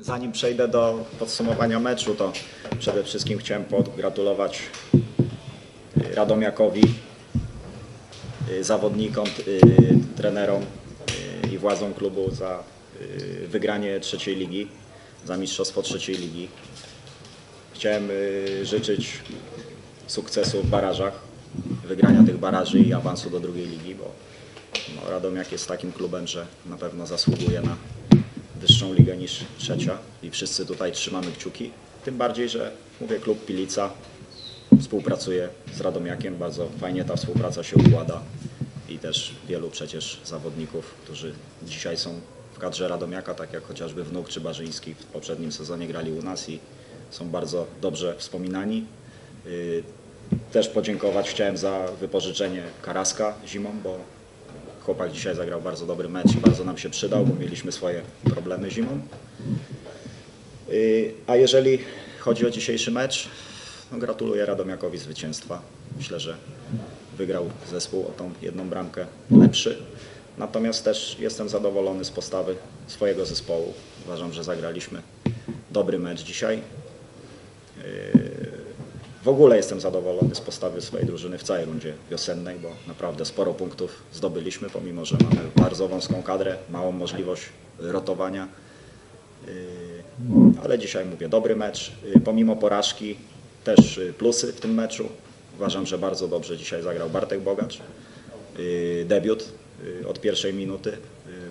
Zanim przejdę do podsumowania meczu, to przede wszystkim chciałem pogratulować y, Radomiakowi, y, zawodnikom, y, trenerom i władzom klubu za wygranie trzeciej ligi, za mistrzostwo trzeciej ligi. Chciałem życzyć sukcesu w barażach, wygrania tych baraży i awansu do drugiej ligi, bo no, Radomiak jest takim klubem, że na pewno zasługuje na wyższą ligę niż trzecia i wszyscy tutaj trzymamy kciuki. Tym bardziej, że mówię, klub Pilica współpracuje z Radomiakiem, bardzo fajnie ta współpraca się układa i też wielu przecież zawodników, którzy dzisiaj są w kadrze Radomiaka, tak jak chociażby Wnuk czy Barzyński w poprzednim sezonie grali u nas i są bardzo dobrze wspominani. Yy, Też podziękować chciałem za wypożyczenie Karaska zimą, bo chłopak dzisiaj zagrał bardzo dobry mecz bardzo nam się przydał, bo mieliśmy swoje problemy zimą. Yy, A jeżeli chodzi o dzisiejszy mecz, no gratuluję Radomiakowi zwycięstwa. Myślę, że wygrał zespół o tą jedną bramkę lepszy. Natomiast też jestem zadowolony z postawy swojego zespołu. Uważam, że zagraliśmy dobry mecz dzisiaj. W ogóle jestem zadowolony z postawy swojej drużyny w całej rundzie wiosennej, bo naprawdę sporo punktów zdobyliśmy, pomimo że mamy bardzo wąską kadrę, małą możliwość rotowania. Yy, Ale dzisiaj mówię, dobry mecz. Yy, Pomimo porażki też yy, plusy w tym meczu. Uważam, że bardzo dobrze dzisiaj zagrał Bartek Bogacz. Debiut od pierwszej minuty.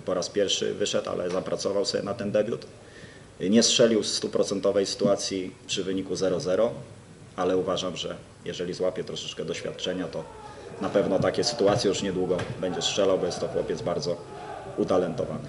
Po raz pierwszy wyszedł, ale zapracował sobie na ten debiut. Nie strzelił z stuprocentowej sytuacji przy wyniku 0-0, ale uważam, że jeżeli złapie troszeczkę doświadczenia, to na pewno takie sytuacje już niedługo będzie strzelał, bo jest to chłopiec bardzo utalentowany.